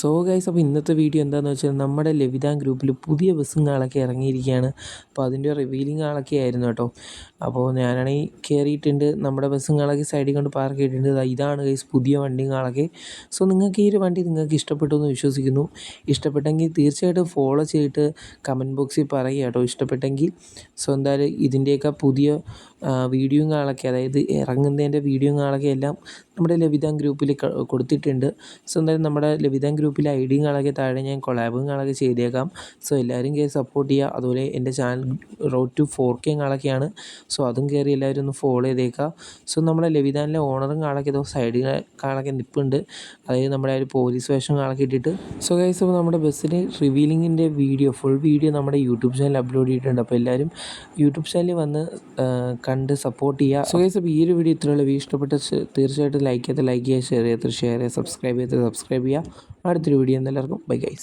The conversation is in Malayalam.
സോ ഗൈസ് അപ്പോൾ ഇന്നത്തെ വീഡിയോ എന്താണെന്ന് വെച്ചാൽ നമ്മുടെ ലവിതാൻ ഗ്രൂപ്പിൽ പുതിയ ബസ്സും ആളൊക്കെ ഇറങ്ങിയിരിക്കുകയാണ്. അപ്പോൾ അതിന്റെ റിവീലിംഗ് ആളൊക്കെ ആയിരുന്നു കേട്ടോ. അപ്പോൾ ഞാനാണെങ്കിൽ കയറിയിട്ടുണ്ട് നമ്മുടെ ബസ്സും ആളൊക്കെ സൈഡിൽ കൊണ്ട് പാർക്ക് ചെയ്തിട്ടുണ്ട്. ഇതാണ് ഗൈസ് പുതിയ വണ്ടികളൊക്കെ സോ നിങ്ങൾക്ക് ഈ ഒരു വണ്ടി നിങ്ങൾക്ക് ഇഷ്ടപ്പെട്ടു എന്ന് വിശ്വസിക്കുന്നു. ഇഷ്ടപ്പെട്ടെങ്കിൽ തീർച്ചയായിട്ടും ഫോളോ ചെയ്തിട്ട് കമന്റ് ബോക്സിൽ പറയുക കേട്ടോ. ഇഷ്ടപ്പെട്ടെങ്കിൽ. സോ എന്തായാലും ഇതിന്റെയൊക്കെ പുതിയ വീഡിയോയും വീഡിയോകളൊക്കെ അതായത് ഇറങ്ങുന്നതിന്റെ വീഡിയോകളൊക്കെ എല്ലാം നമ്മുടെ ലവിതാൻ ഗ്രൂപ്പിൽ കൊടുത്തിട്ടുണ്ട്. സോ എന്തായാലും നമ്മുടെ ലവിതാൻ ഗ്രൂപ്പിലെ ഐ കളകെ താഴെ ഞാൻ കൊളാബും കളകെ ചെയ്തേക്കാം. സോ എല്ലാവരും കയറി സപ്പോർട്ട് ചെയ്യുക. അതുപോലെ എന്റെ channel road to four K കളക്കെയാണ്. So അതും കയറി എല്ലാവരും ഒന്ന് ഫോളോ ചെയ്തേക്കുക. സോ നമ്മളെ ലവിതാനിലെ ഓണറും ഇതോ സൈഡിൽ കാളൊക്കെ നിൽപ്പുണ്ട് അതായത് നമ്മുടെ ഒരു പോലീസ് വേഷം കാളൊക്കെ ഇട്ടിട്ട്. സോ ഗൈസ് അപ്പോൾ നമ്മുടെ ബസ്സിന് റിവീലിങ്ങിന്റെ വീഡിയോ ഫുൾ വീഡിയോ നമ്മുടെ യൂട്യൂബ് ചാനൽ അപ്ലോഡ് ചെയ്തിട്ടുണ്ട്. അപ്പോൾ എല്ലാവരും യൂട്യൂബ് ചാനലിൽ വന്ന് കണ്ട് സപ്പോർട്ട് ചെയ്യുക. സോ ഗൈസ് അപ്പോൾ ഈ ഒരു വീഡിയോ ഇത്രയുള്ള വീഡിയോ ഇഷ്ടപ്പെട്ട തീർച്ചയായിട്ടും ലൈക്ക് ചെയ്ത് ലൈക്ക് ചെയ്യുക ഷെയർ ചെയ്ത് ഷെയർ ചെയ്യുക സബ്സ്ക്രൈബ് ചെയ്ത് സബ്സ്ക്രൈബ് ചെയ്യുക. അടുത്തൊരു വീഡിയോ എല്ലാവർക്കും ബൈ ഗൈസ്